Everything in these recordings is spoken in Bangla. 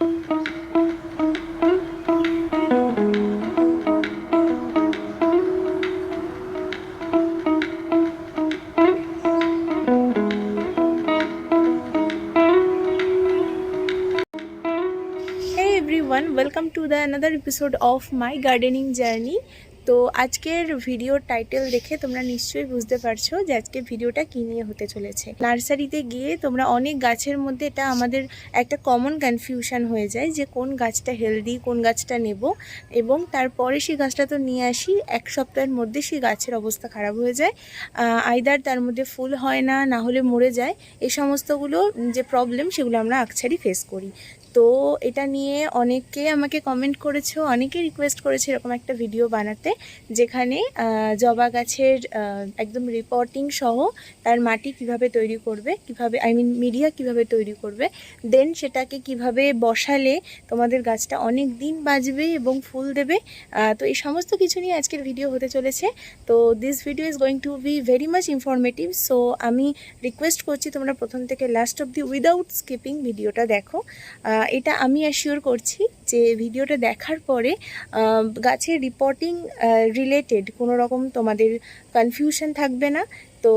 Hey everyone, welcome to the another episode of my gardening journey. তো আজকের ভিডিওর টাইটেল দেখে তোমরা নিশ্চয়ই বুঝতে পারছ যে আজকে ভিডিওটা কী নিয়ে হতে চলেছে। নার্সারিতে গিয়ে তোমরা অনেক গাছের মধ্যে এটা আমাদের একটা কমন কনফিউশন হয়ে যায় যে কোন গাছটা হেলদি কোন গাছটা নেব এবং তারপরে সেই গাছটা তো নিয়ে আসি, এক সপ্তাহের মধ্যে সেই গাছের অবস্থা খারাপ হয়ে যায়। আইদার তার মধ্যে ফুল হয় না না হলে মরে যায়, এই সমস্তগুলো যে প্রবলেম সেগুলো আমরা আকছারি ফেস করি। তো এটা নিয়ে অনেকে আমাকে কমেন্ট করেছ অনেকে রিকোয়েস্ট করেছে এরকম একটা ভিডিও বানাতে, যেখানে জবা গাছের একদম রিপোর্টিং সহ তার মাটি কীভাবে তৈরি করবে, কীভাবে আই মিন মিডিয়া কীভাবে তৈরি করবে দেন সেটাকে কীভাবে বসালে তোমাদের গাছটা অনেক দিন বাজবে এবং ফুল দেবে তো এই সমস্ত কিছু নিয়ে আজকের ভিডিও হতে চলেছে। তো this video is going to be very much informative so আমি রিকোয়েস্ট করছি তোমরা প্রথম থেকে last of the without skipping ভিডিওটা দেখো। এটা আমি অ্যাসিওর করছি যে ভিডিওটা দেখার পরে গাছের রিপোর্টিং রিলেটেড কোনো রকম তোমাদের কনফিউশন থাকবে না। তো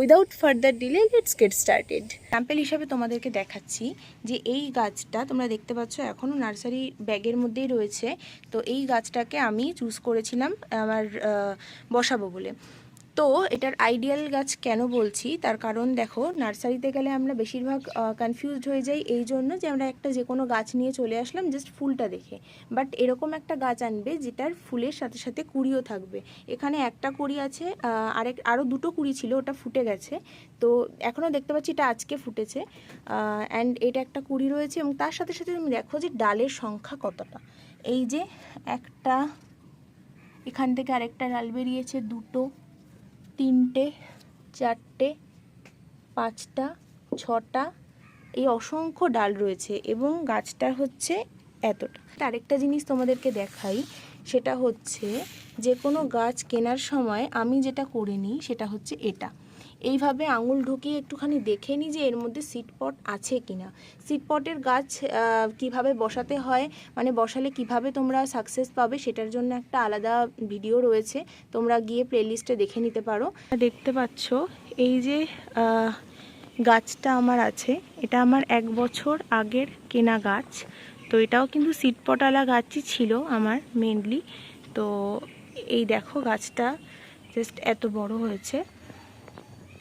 without further delay let's get started sample হিসাবে তোমাদেরকে দেখাচ্ছি যে এই গাছটা তোমরা দেখতে পাচ্ছ এখনও নার্সারি ব্যাগের মধ্যেই রয়েছে। তো এই গাছটাকে আমি চুজ করেছিলাম আমার বসাবো বলে। তো এটার আইডিয়াল গাছ কেন বলছি? তার কারণ দেখো, নার্সারিতে গেলে আমরা বেশিরভাগ কনফিউজড হয়ে যাই এই জন্য যে আমরা একটা যে কোনো গাছ নিয়ে চলে আসলাম জাস্ট ফুলটা দেখে। বাট এরকম একটা গাছ আনবে যেটার ফুলের সাথে সাথে কুড়িও থাকবে। এখানে একটা কুড়ি আছে আরেক আরও দুটো কুড়ি ছিল, ওটা ফুটে গেছে। তো এখনও দেখতে পাচ্ছি এটা আজকে ফুটেছে। অ্যান্ড এটা একটা কুড়ি রয়েছে এবং তার সাথে সাথে তুমি দেখো যে ডালের সংখ্যা কতটা। এই যে একটা, এখান থেকে আরেকটা ডাল বেরিয়েছে, দুটো। তিনটে, চারটে, পাঁচটা, ছটা, এই অসংখ্য ডাল রয়েছে এবং গাছটা হচ্ছে এতটা। আরেকটা জিনিস তোমাদেরকে দেখাই, সেটা হচ্ছে যে কোনো গাছ কেনার সময় আমি যেটা করে নিই সেটা হচ্ছে এটা। এইভাবে আঙুল ঢুকিয়ে একটুখানি দেখে নিই যে এর মধ্যে সিটপট আছে কিনা। সিটপটের গাছ কীভাবে বসাতে হয় মানে বসালে কীভাবে তোমরা সাকসেস পাবে সেটার জন্য একটা আলাদা ভিডিও রয়েছে। তোমরা গিয়ে প্লেলিস্টে দেখে নিতে পারো। দেখতে পাচ্ছ, এই যে গাছটা আমার আছে, এটা আমার এক বছর আগের কেনা গাছ। তো এটাও কিন্তু সিটপটালা গাছই ছিল আমার মেনলি তো এই দেখো গাছটা জাস্ট এত বড় হয়েছে।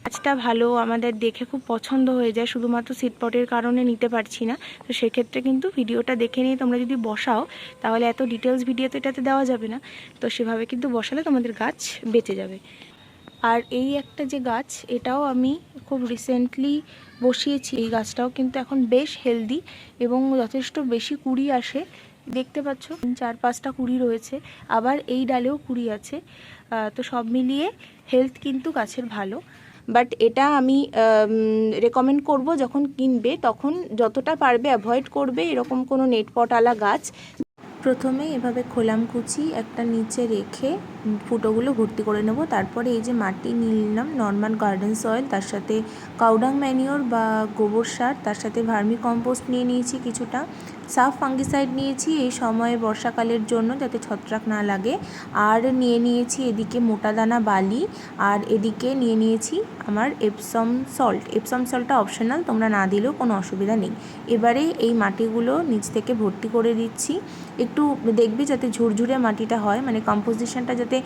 গাছটা ভালো, আমাদের দেখে খুব পছন্দ হয়ে যায়, শুধুমাত্র সিটপটের কারণে নিতে পারছি না। তো সেক্ষেত্রে কিন্তু ভিডিওটা দেখে নিয়ে তোমরা যদি বসাও, তাহলে এত ডিটেলস ভিডিও তো এটাতে দেওয়া যাবে না। তো সেভাবে কিন্তু বসালে তোমাদের গাছ বেঁচে যাবে। আর এই একটা যে গাছ, এটাও আমি খুব রিসেন্টলি বসিয়েছি। এই গাছটাও কিন্তু এখন বেশ হেলদি এবং যথেষ্ট বেশি কুড়ি আসে। দেখতে পাচ্ছ চার, পাঁচটা কুড়ি রয়েছে। আবার এই ডালেও কুড়ি আছে। তো সব মিলিয়ে হেলথ কিন্তু গাছের ভালো। বাট এটা আমি রেকমেন্ড করব যখন কিনবে, তখন যতটা পারবে অ্যাভয়েড করবে এরকম কোনো নেটপটালা গাছ। প্রথমে এভাবে খোলাম কুচি, একটা নিচে রেখে ফুটোগুলো ভর্তি করে নেব। তারপরে এই যে মাটি নিলাম নর্মাল গার্ডেন সয়েল তার সাথে কাউডাং ম্যানিওর বা গোবর সার, তার সাথে ভার্মি কম্পোস্ট নিয়ে নিয়েছি কিছুটা। সাফ ফাঙ্গিসাইড নিয়েছি, এই সময়ে বর্ষাকালের জন্য যাতে ছত্রাক না লাগে। আর নিয়ে নিয়েছি এদিকে মোটা দানা বালি, আর এদিকে নিয়ে নিয়েছি আমার এপসম সল্ট এপসম সল্টটা অপশনাল তোমরা না দিলেও কোনো অসুবিধা নেই। এবারে এই মাটিগুলো নিচ থেকে ভর্তি করে দিচ্ছি। একটু দেখবি যাতে ঝুরঝুরে মাটিটা হয় মানে কম্পোজিশনটা যাতে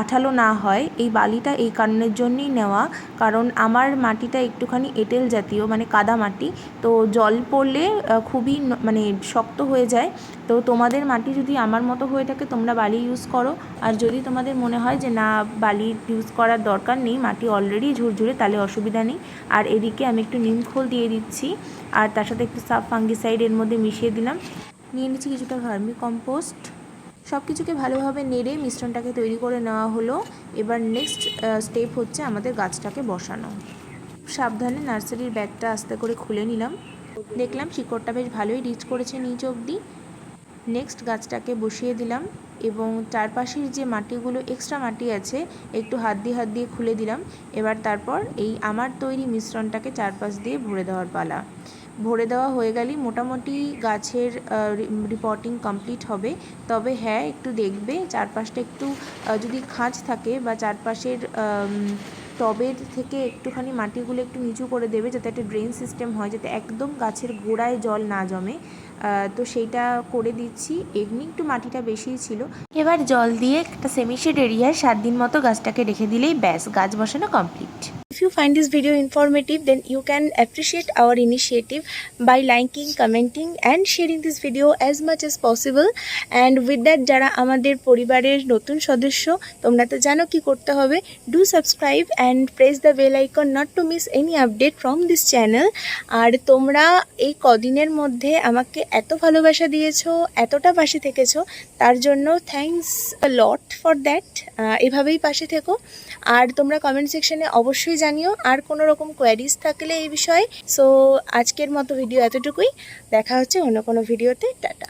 আঠালো না হয়। এই বালিটা এই কারণের জন্যই নেওয়া। কারণ আমার মাটিটা একটুখানি এঁটেল জাতীয় মানে কাদা মাটি। তো জল পড়লে খুবই মানে শক্ত হয়ে যায়, তো তোমাদের মাটি যদি আমার মতো হয়ে থাকে তোমরা বালি ইউজ করো। আর যদি তোমাদের মনে হয় যে না, বালি ইউজ করার দরকার নেই, মাটি অলরেডি ঝুরঝুরে, তাহলে অসুবিধা নেই। আর এদিকে আমি একটু নিম খোল দিয়ে দিচ্ছি, আর তার সাথে একটু সাফ ফাঙ্গিসাইড এর মধ্যে মিশিয়ে দিলাম। নিয়ে নিচ্ছি কিছুটা ভার্মি কম্পোস্ট সব কিছুকে ভালোভাবে নেড়ে মিশ্রণটাকে তৈরি করে নেওয়া হলো। এবার নেক্সট স্টেপ হচ্ছে আমাদের গাছটাকে বসানো। সাবধানে নার্সারির ব্যাগটা আস্তে করে খুলে নিলাম। দেখলাম শিকড়টা বেশ ভালোই রিচ করেছে নিচ অবধি। নেক্সট গাছটাকে বসিয়ে দিলাম এবং চারপাশের যে মাটিগুলো এক্সট্রা মাটি আছে, একটু হাত দিয়ে হাত দিয়ে খুলে দিলাম। এবার তারপর এই আমার তৈরি মিশ্রণটাকে চারপাশ দিয়ে ভরে দেওয়ার পালা। ভরে দেওয়া হয়ে গেলেই মোটামুটি গাছের রিপোর্টিং কমপ্লিট হবে। তবে হ্যাঁ একটু দেখবে, চারপাশটা একটু যদি খাঁজ থাকে বা চারপাশের টবের থেকে একটুখানি মাটিগুলো একটু নিচু করে দেবে যাতে একটা ড্রেন সিস্টেম হয়, যাতে একদম গাছের গোড়ায় জল না জমে। তো সেইটা করে দিচ্ছি। এমনি একটু মাটিটা বেশিই ছিল। এবার জল দিয়ে একটা সেমিশেড এরিয়ায় সাত দিন মতো গাছটাকে রেখে দিলেই ব্যাস, গাছ বসানো complete If you find this video informative, then you can appreciate our initiative by liking, commenting, and sharing this video as much as possible. And with that, যারা আমাদের পরিবারের নতুন সদস্য তোমরা তো জানো কি করতে হবে do subscribe and press the bell icon not to miss any update from this channel আর তোমরা এই কদিনের মধ্যে আমাকে এত ভালোবাসা দিয়েছ এতটা পাশে থেকেছো তার জন্য থ্যাঙ্কস লট ফর দ্যাট এভাবেই পাশে থেকো। আর তোমরা কমেন্ট সেকশনে অবশ্যই জানিও আর কোনো রকম কোয়ারিজ থাকলে এই বিষয়ে। সো আজকের মতো ভিডিও এতটুকুই। দেখা হচ্ছে অন্য কোনো ভিডিওতে টাটা।